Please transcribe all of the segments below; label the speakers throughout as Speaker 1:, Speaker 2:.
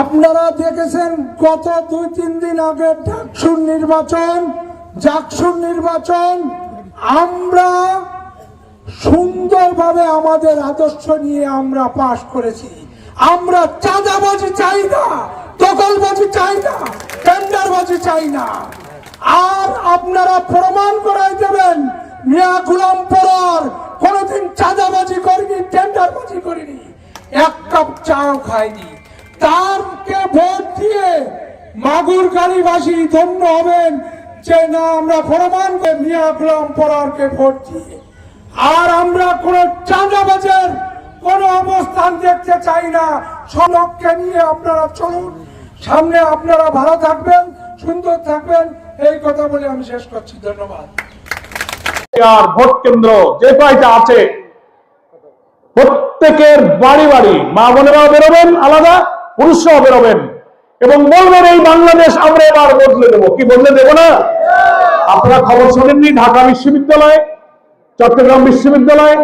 Speaker 1: আপনারা দেখেছেন গত দুই, তিন দিন আগে ডাকসুর নির্বাচন, জাকসুর নির্বাচন। আমরা সুন্দরভাবে আমাদের আদর্শ নিয়ে আমরা পাশ করেছি। আমরা চাঁদাবাজি চাই না, দখলবাজি চাই না, টেন্ডারবাজি চাই না। আর আপনারা প্রমাণ করাই দেবেন, মিয়া গুলাম পরার কোনোদিন চাঁদাবাজি করিনি, টেন্ডারবাজি করিনি। এক কাপ চাও খায়নি তারকে ভোট দিয়ে মাগুর গাড়িবাসী ধন্য হবেন যে না আমরা প্রমাণ করে মিয়া গুলাম পরারকে ভোট দিয়ে। আর আমরা কোন চাঁদাবাজের কোন অবস্থান দেখতে চাই না। সড়ককে নিয়ে আপনারা চলুন। সামনে আপনারা ভালো থাকবেন, সুন্দর থাকবেন। এই কথা বলে আমি শেষ করছি। ধন্যবাদ।
Speaker 2: ভোট কেন্দ্র যে কয়টা আছে প্রত্যেকের বাড়ি বাড়ি, মা বোনেরাও বেরোবেন, আলাদা, পুরুষরাও বেরোবেন। এবং বলবেন, এই বাংলাদেশ আমরা এবার বদলে দেবো। কি, বদলে দেবো না? আপনারা খবর শোনেননি, ঢাকা বিশ্ববিদ্যালয়, চট্টগ্রাম বিশ্ববিদ্যালয়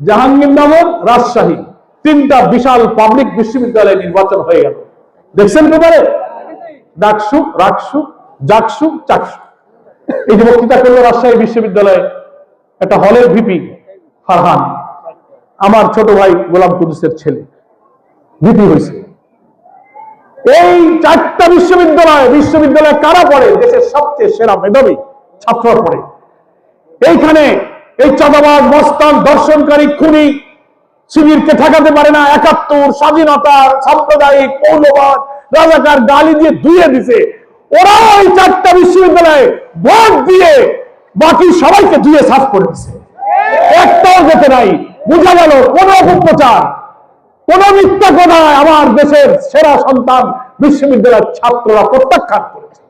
Speaker 2: জাহাঙ্গীরনগর রাজশাহী, তিনটা বিশাল পাবলিক বিশ্ববিদ্যালয়ে নির্বাচন হয়ে গেল। দেখছেন পেপারে? ডাকসু রাকসু জাকসু চাকসু এই যে বক্তৃতা করল রাজশাহী বিশ্ববিদ্যালয়ে, একটা হলের ভিপি, ফারহান। আমার ছোট ভাই গোলাম কুদুসের ছেলে। ভিপি হয়েছে। এই চারটা বিশ্ববিদ্যালয়, বিশ্ববিদ্যালয়ে কারা পড়ে? দেশের সবচেয়ে সেরা মেধাবী ছাত্র পড়ে। এইখানে এই চাঁদাবাজ, মস্তান, দর্শনকারী, খুনি, শিবিরকে ঠেকাতে পারে না। একাত্তর স্বাধীনতা সাম্প্রদায়িক, মৌলবাদ, রাজাকার গালি দিয়ে ধুয়ে দিছে। ওরা ওই চারটা বিশ্ববিদ্যালয়ে ভোট দিয়ে বাকি সবাইকে ধুয়ে সাফ করে দিছে। একটাও যেতে নাই। বোঝা গেল, কোন অপপ্রচার, কোন মিথ্যা কথায় আমার দেশের সেরা সন্তান বিশ্ববিদ্যালয়ের ছাত্ররা প্রত্যাখ্যান করেছে।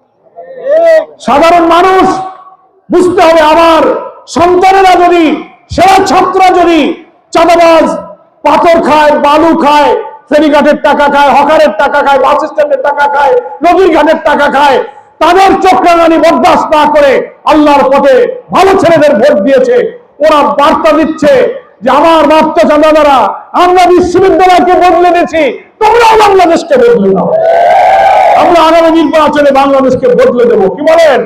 Speaker 2: সাধারণ মানুষ বুঝতে হবে, আমার সন্তানেরা যদি, সেরা ছাত্ররা যদি চাঁদাবাজ, পাথর খায়, বালু খায় ফেরিঘাটের টাকা খায়, হকারের টাকা খায়, বাস স্ট্যান্ডের টাকা খায়, নদীর ঘাটের টাকা খায়, তাদের চক্রাঙ্গানি বরদাস্ত না করে আল্লাহর পথে ভালো ছেলেদের ভোট দিয়েছে, ওরা বার্তা দিচ্ছে যে আমার বার্তা চাঁদাদারা, আমরা বিশ্ববিদ্যালয়কে বদলে দিয়েছি, তোমরাও বাংলাদেশকে বদলে দাও। আমরা আগামী নির্বাচনে বাংলাদেশকে বদলে দেব, কি বলেন?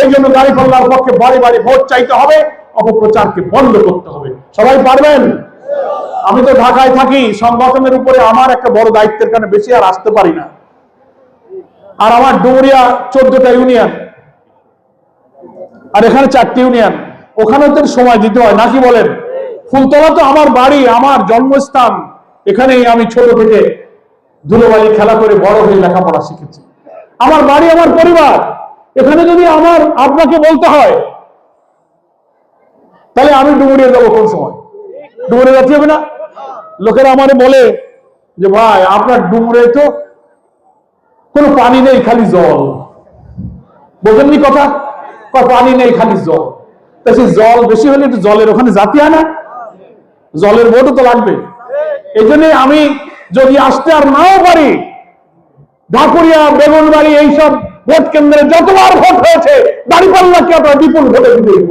Speaker 2: এই জন্য গাড়ি দাঁড়িপাল্লার পক্ষে বাড়ি বাড়ি ভোট চাইতে হবে, অপপ্রচারকে বন্ধ করতে হবে। সবাই পারবেন? আমি তো ঢাকায় থাকি, সংগঠনের উপরে আমার একটা বড় দায়িত্বের কারণে বেশি আর আসতে পারি না। আর আমার ডুমুরিয়া চোদ্দটা ইউনিয়ন, আর এখানে চারটি ইউনিয়ন। ওখানেও তো সময় দিতে হয়, নাকি বলেন? ফুলতলা তো আমার বাড়ি, আমার জন্মস্থান। এখানেই আমি ছোট থেকে ধুলোবালি খেলা করে বড় হয়ে লেখাপড়া শিখেছি। আমার বাড়ি, আমার পরিবার। এখানে যদি আমার আপনাকে বলতে হয়, তাহলে আমি ডুমুরিয়ে যাব কোন সময়? ডুবুরে যাচ্ছি হবে না? লোকেরা আমারে বলে যে, ভাই, আপনার ডুমুরে তো কোনো পানি নেই, খালি জল। বোঝেননি কথা? পানি নেই, খালি জল। তা সেই জল বেশি হলে একটু জলের ওখানে জাতি হয় না জলের ভোটও তো লাগবে। এই আমি যদি আসতে আর নাও পারি, ঢাকুরিয়া, বেগুনবাড়ি এইসব ভোট কেন্দ্রে যতবার ভোট হয়েছে, দাঁড়িপাল্লাকে আপনারা বিপুল ভোটে বিজয়ী